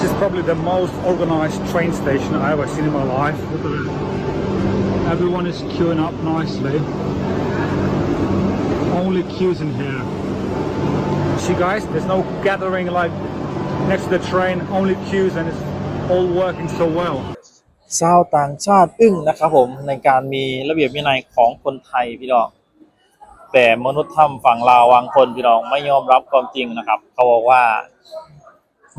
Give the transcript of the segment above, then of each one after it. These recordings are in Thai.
This is probably the most organized train station I ever seen in my life. Everyone is queuing up nicely. Only queues in here. See guys, there's no gathering like next to the train, only queues and it's all working so well. ชาวต่างชาติอึ้งนะครับผมในการมีระเบียบวินัยของคนไทยพี่น้องแต่มนุษย์ถ้ำฝั่งลาวบางคนพี่น้องไม่ยอมรับความจริงนะครับ เขาบอกว่า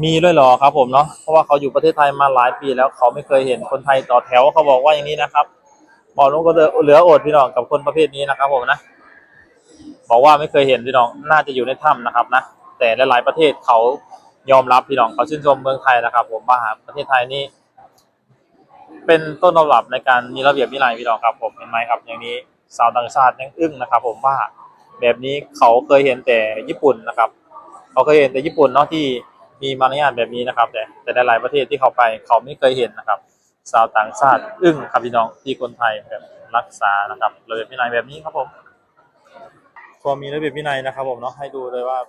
มีด้วยหรอครับผมเนาะเพราะว่าเขาอยู่ประเทศไทยมาหลายปีแล้วเขาไม่เคยเห็นคนไทยต่อแถวเขาบอกว่าอย่างนี้นะครับบอกนุก็เหลืออดพี่น้องกับคนประเภทนี้นะครับผมนะบอกว่าไม่เคยเห็นพี่น้องน่าจะอยู่ในถ้ำนะครับนะแต่หลายๆประเทศเขายอมรับพี่น้องเขาชื่นชมเมืองไทยนะครับ ผมว่าประเทศไทยนี่เป็นต้นตำรับในการมีระเบียบวินัยพี่น้องครับ ผมเห็นไหมครับ อย่างนี้สาวต่างชาติยังอึ้งนะครับ ผมว่าแบบนี้เขาเคยเห็นแต่ญี่ปุ่นนะครับ เขาเคยเห็นแต่ญี่ปุ่นเนาะที่ มีมารยาทแบบนี้นะครับ แต่แต่หลายประเทศที่เขาไปเขาไม่เคยเห็นนะครับสาวต่างชาติอึ้งครับพี่น้องที่คนไทยแบบรักษานะครับระเบียบวินัยแบบนี้ครับผมพอมีระเบียบวินัยนะครับ ผมเนาะให้ดูเลยว่า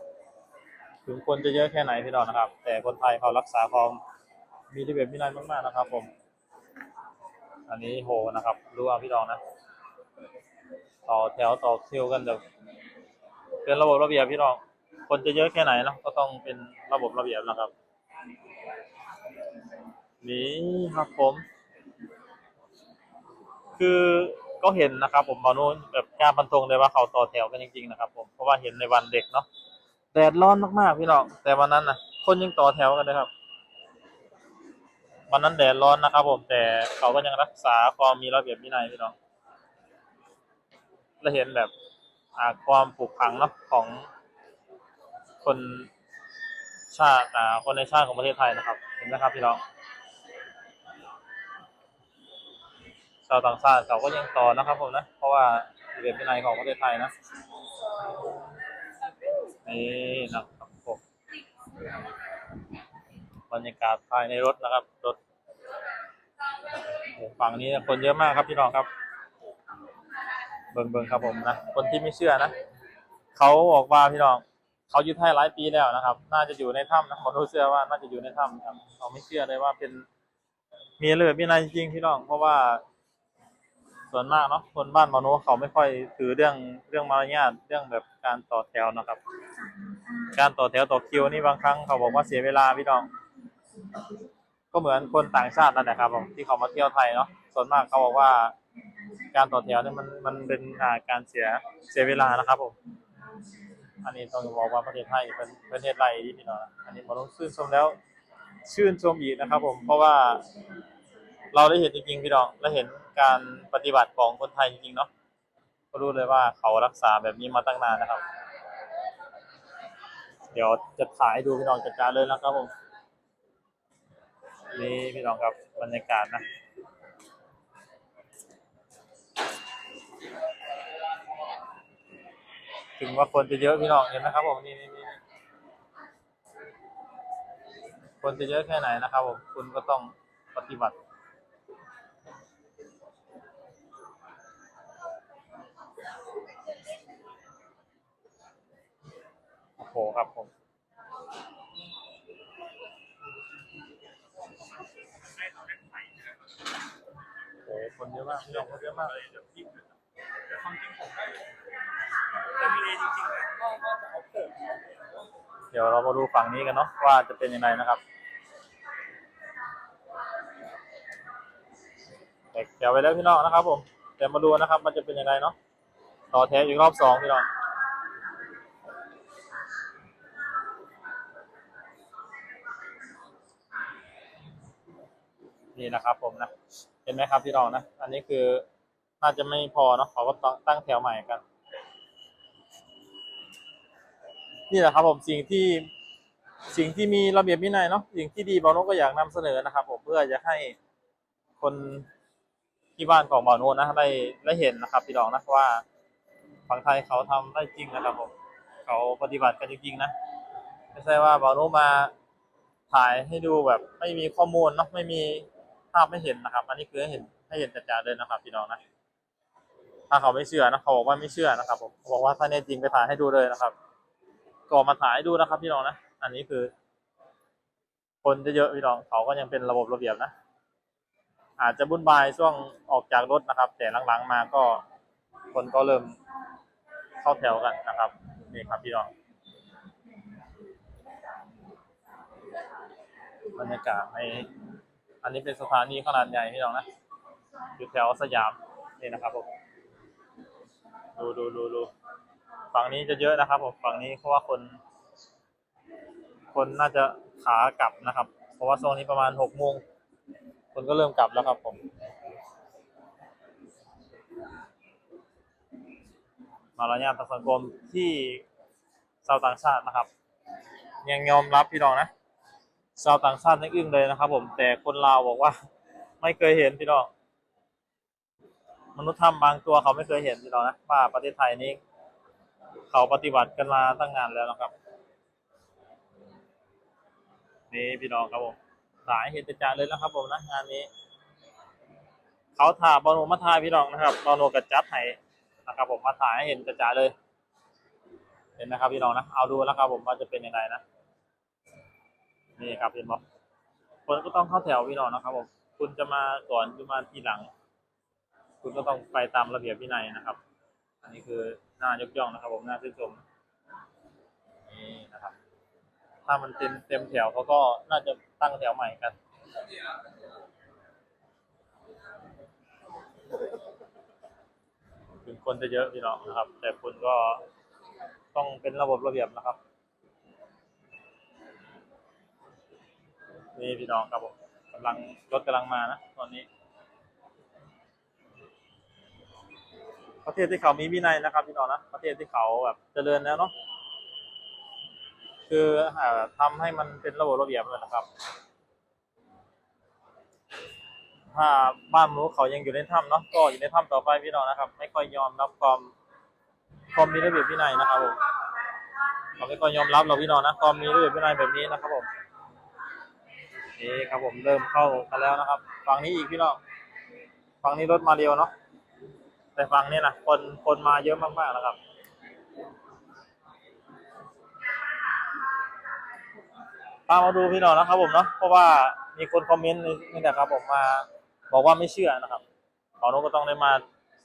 ถึงคนจะเยอะแค่ไหนพี่น้องนะครับ แต่คนไทยเขารักษาความมีระเบียบวินัยมากๆนะครับ ผม อันนี้โหนะครับรู้เอาพี่น้องนะต่อแถวต่อคิวกันแบบเป็นระบบระเบียบพี่น้อง คนจะเยอะแค่ไหนเนาะก็ต้องเป็นระบบระเบียบนะครับ นี่ครับผม คือก็เห็นนะครับผมบอนู้นแบบกล้ารบรรทงเลยว่าเขาต่อแถวกันจริงๆนะครับ ผมเพราะว่าเห็นในวันเด็กเนาะแดดร้อนมากๆพี่น้องแต่วันนั้นนะคนยังต่อแถวกันเลยครับ วันนั้นแดดร้อนนะครับผมแต่เขาก็ยังรักษาความมีระเบียบวินัยพี่น้องและเห็นแบบความผูกพังเนาะของ คนชาติอ่าคนในชาติของประเทศไทยนะครับ เห็นไหมครับพี่น้องชาวต่างชาติเขาก็ยังต่อนะครับ ผมนะ เพราะว่าเบียบวินัยของประเทศไทยนะนี่นะครับผมบรรยากาศภายในรถนะครับรถฝั่งนี้คนเยอะมากครับพี่น้องครับ เบิ่งเบิ่งครับผมนะคนที่ไม่เชื่อนะเขาบอกว่าพี่น้อง เขายู่ไทยหลายปีแล้วนะครับ น่าจะอยู่ในถ้ำนะหมอรู้เชื่อว่าน่าจะอยู่ในถ้ำครับเขาไม่เชื่อเลยว่าเป็นมีระเบียบวินัยจริงพี่น้อง เพราะว่า ส่วนมากเนาะคนบ้านมโนเขาไม่ค่อยถือเรื่องเรื่องมารยาทเรื่องแบบการต่อแถวนะครับ การต่อแถวต่อคิวนี่บางครั้งเขาบอกว่าเสียเวลาพี่น้อง ก็เหมือนคนต่างชาตินั่นแหละครับผมที่เขามาเที่ยวไทยเนาะส่วนมากเขาบอกว่า การต่อแถวเนี่ยมันมันเป็นอ่าการเสียเสียเวลานะครับผม อันนี้ต้องบอกว่าประเทศไทยเป็นประเทศไรที่พี่น้องอันนี้ผมต้องชื่นชมแล้ว ชื่นชมอีกนะครับ ผมเพราะว่าเราได้เห็นจริงๆพี่น้องและเห็นการปฏิบัติของคนไทยจริงๆเนาะก็รู้เลยว่าเขารักษาแบบนี้มาตั้งนานนะครับ เดี๋ยวจะถ่ายดูพี่น้องจัดการเลยนะครับผมนี่พี่น้องครับบรรยากาศนะ ถึงว่าคนจะเยอะพี่น้องเห็นไหมครับผมนี่นี่นี่คนจะเยอะแค่ไหนนะครับผมคุณก็ต้องปฏิบัติโอ้โหครับผมโอ้คนเยอะมากพี่น้องคนเยอะมาก เดี๋ยวเรามาดูฝั่งนี้กันเนาะว่าจะเป็นยังไงนะครับแตกแถวไปแล้วพี่น้องนะครับผมแต่มาดูนะครับ มันจะเป็นยังไงเนาะต่อแถวอีกรอบสองพี่น้องนี่นะครับผมนะ เห็นไหมครับพี่น้องนะ อันนี้คือน่าจะไม่พอเนาะเขาก็ต้องตั้งแถวใหม่กัน นี่แหละครับผมสิ่งที่สิ่งที่มีระเบียบวินัยเนาะสิ่งที่ดีบอลโนก็อยากนำเสนอนะครับ ผมเพื่อจะให้คนที่บ้านของบอลโนนะได้ได้เห็นนะครับพี่น้องนะว่าฝั่งไทยเขาทำได้จริงนะครับผมเขาปฏิบัติกันจริงๆนะไม่ใช่ว่าบอลโนมาถ่ายให้ดูแบบไม่มีข้อมูลเนาะไม่มีภาพไม่เห็นนะครับ อันนี้คือให้เห็นให้เห็นจัดๆเลยนะครับ พี่น้องนะถ้าเขาไม่เชื่อนะเขาบอกว่าไม่เชื่อนะครับ ผมบอกว่าถ้าแน่จริงไปถ่ายให้ดูเลยนะครับ ก็มาถ่ายดูนะครับ พี่น้องนะ อันนี้คือ คนจะเยอะพี่น้องเขาก็ยังเป็นระบบระเบียบนะ อาจจะบุ่นบายช่วงออกจากรถนะครับ แต่หลังๆมาก็คนก็เริ่มเข้าแถวกันนะครับ นี่ครับพี่น้องบรรยากาศในอันนี้เป็นสถานีขนาดใหญ่พี่น้องนะอยู่แถวสยามนี่นะครับผมดูดูดูดู ฝั่งนี้จะเยอะนะครับผมฝั่งนี้เพราะว่าคน คนน่าจะขากลับนะครับ เพราะว่าโซนนี้ประมาณหกโมงคนก็เริ่มกลับแล้วครับผมมารยาททางสังคมที่ชาวต่างชาตินะครับ ยังยอมรับพี่น้องนะชาวต่างชาติยังอึ้งเลยนะครับ ผมแต่คนลาวบอกว่า ไม่เคยเห็นพี่น้องมนุษยธรรมบางตัวเขาไม่เคยเห็นพี่น้องนะว่าประเทศไทยนี้ เขาปฏิบัติกันมาตั้งนานแล้วนะครับ นี่พี่น้องครับผมสายเห็นจะจางเลยนะครับผมนะงานนี้ เขาถ่าบอลโนมาถ่ายพี่น้องนะครับบอลโนกับจัดไห้นะครับ ผมมาถ่ายให้เห็นจะจาเลย เห็นไหมครับพี่น้องนะเอาดูแล้วครับ ผมว่าจะเป็นยังไงนะนี่ครับเห็นบอกคนก็ต้องเข้าแถวพี่น้องนะครับ ผม คุณจะมาก่อนหรือมาทีหลัง คุณก็ต้องไปตามระเบียบวินัยนะครับ อันนี้คือ น่ายกย่องนะครับ ผมน่าชื่นชมนี่นะครับ ถ้ามันเต็มเต็มแถวเขาก็น่าจะตั้งแถวใหม่กันถึงคนจะเยอะพี่น้องนะครับ แต่คุณก็ต้องเป็นระบบระเบียบนะครับ นี่พี่น้องครับผมกำลังรถกำลังมานะตอนนี้ ประเทศที่เขามีวินัยนะครับพี่น้องนะประเทศที่เขาแบบเจริญแล้วเนาะคืออ่าทำให้มันเป็นระบบระเบียบเลยนะครับ ถ้าบ้านมนุษย์เขายังอยู่ในถ้ำเนาะก็อยู่ในถ้ำต่อไปพี่น้องนะครับ ไม่ค่อยยอมรับความความมีระเบียบวินัยนะครับผมเขาไม่ค่อยยอมรับเราพี่น้องนะความมีระเบียบวินัยแบบนี้นะครับผมนี่ครับผมเริ่มเข้ากันแล้วนะครับ ฝั่งนี้อีกพี่น้องฝั่งนี้รถมาเร็วเนาะ แต่ฝั่งนี้นะคนคนมาเยอะมากๆนะครับตามาดูพี่น้องนะครับผมเนาะเพราะว่ามีคนคอมเมนต์นี่แหละครับผมมาบอกว่าไม่เชื่อนะครับขอโนก็ต้องได้มา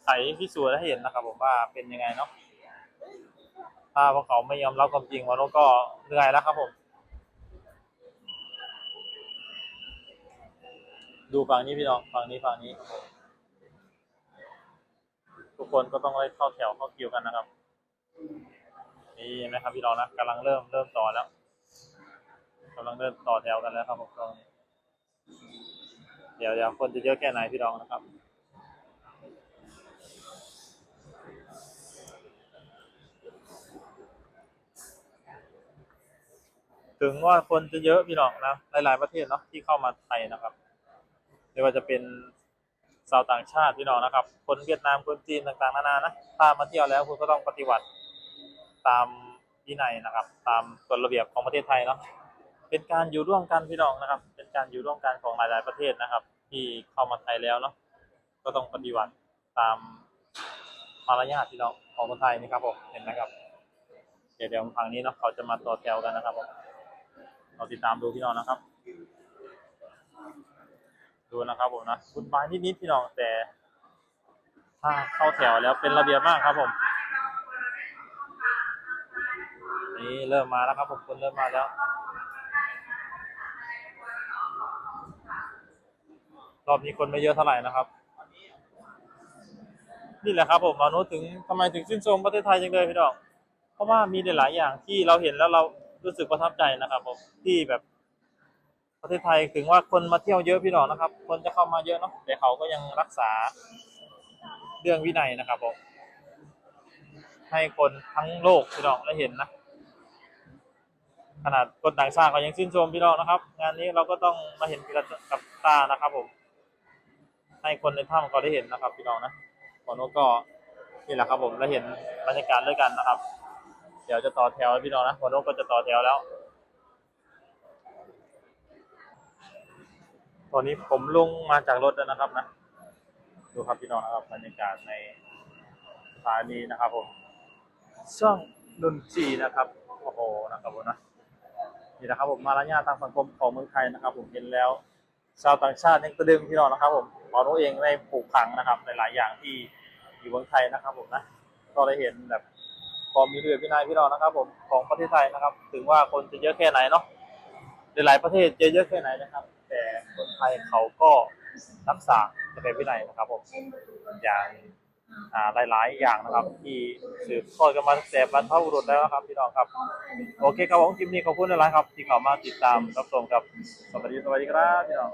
ไขพิสูจน์ให้เห็นนะครับ ผมว่าเป็นยังไงเนาะถ้าพวกเขาไม่ยอมรับความจริงวาโนก็เหนื่อยแล้วครับผม ดูฝั่งนี้พี่น้องฝั่งนี้ฝั่งนี้ ทุกคนก็ต้องได้เข้าแถวเข้าคิวกันนะครับ นี่นะครับพี่น้องนะกำลังเริ่มเริ่มต่อแล้วกำลังเดินต่อแถวกันแล้วครับผมตรงนี้เดี๋ยวเดี๋ยวคนจะเยอะแค่ไหนพี่น้องนะครับ ถึงว่าคนจะเยอะพี่น้องนะหลายๆประเทศเนาะที่เข้ามาไทยนะครับไม่ว่าจะเป็น ชาวต่างชาติพี่น้องนะครับ คนเวียดนามคนจีนต่างๆนานานะถ้ามาเที่ยวแล้วคุณก็ต้องปฏิบัติตามวินัยนะครับ ตามกฎระเบียบของประเทศไทยเนาะเป็นการอยู่ร่วมกันพี่น้องนะครับ เป็นการอยู่ร่วมกันของหลาย ๆประเทศนะครับ ที่เข้ามาไทยแล้วเนาะก็ต้องปฏิบัติตามมารยาทพี่น้องของคนไทยนี่ครับผมเห็นไหมครับเดี๋ยวเดี๋ยวทางนี้เนาะเขาจะมาต่อแถวกันนะครับผมเราติดตามดูพี่น้องนะครับ ดูนะครับผมนะคุณบายนิดๆพี่น้องแต่ถ้าเข้าแถวแล้วเป็นระเบียบมากครับผม นี่เริ่มมาแล้วครับผมคนเริ่มมาแล้ว รอบนี้คนไม่เยอะเท่าไหร่นะครับ นี่แหละครับผมเราโน้ถึงทำไมถึงชื่นชมประเทศไทยจังเลยพี่น้อง เพราะว่ามีหลายๆอย่างที่เราเห็นแล้วเรารู้สึกประทับใจนะครับผมที่แบบ ประเทศไทยถึงว่าคนมาเที่ยวเยอะพี่น้องนะครับ คนจะเข้ามาเยอะเนาะแต่เขาก็ยังรักษาเรื่องวินัยนะครับผมให้คนทั้งโลกพี่น้องได้เห็นนะขนาดคนต่างชาติเขายังชื่นชมพี่น้องนะครับ งานนี้เราก็ต้องมาเห็นกับตานะครับ ผม ให้คนในถ้ำเขาได้เห็นนะครับ พี่น้องนะขอโนก็นี่แหละครับผมได้เห็นบรรยากาศด้วยกันนะครับ เดี๋ยวจะต่อแถวพี่น้องนะขอโนก็จะต่อแถวแล้ว ตอนนี้ผมลงมาจากรถแล้วนะครับนะ ดูครับพี่น้องนะครับบรรยากาศในสถานีนะครับผมช่องดนตรีนะครับ โอ้โห นะครับผมนะ นี่นะครับผมมารยาททางสังคมของเมืองไทยนะครับ ผมเห็นแล้ว ชาวต่างชาติยังตะลึงพี่น้องนะครับ ผมเราตัวเองได้ปลูกฝังนะครับหลายๆอย่างที่อยู่เมืองไทยนะครับ ผมนะ ก็ได้เห็นแบบความมีระเบียบวินัยพี่น้องนะครับ ผมของประเทศไทยนะครับ ถึงว่าคนจะเยอะแค่ไหนเนาะหลายๆประเทศจะเยอะแค่ไหนนะครับ คนไทยเขาก็รักษาจะเป็นวินัยนะครับผมอย่างอ่าหลายๆ อย่างนะครับ ที่สืบทอดกันมาตั้งแต่บรรพบุรุษแล้วครับพี่น้องครับ โอเคครับผมคลิปนี้ขอบคุณหลายๆครับ ที่เข้ามาติดตามรับชมครับสวัสดีสวัสดีครับพี่น้อง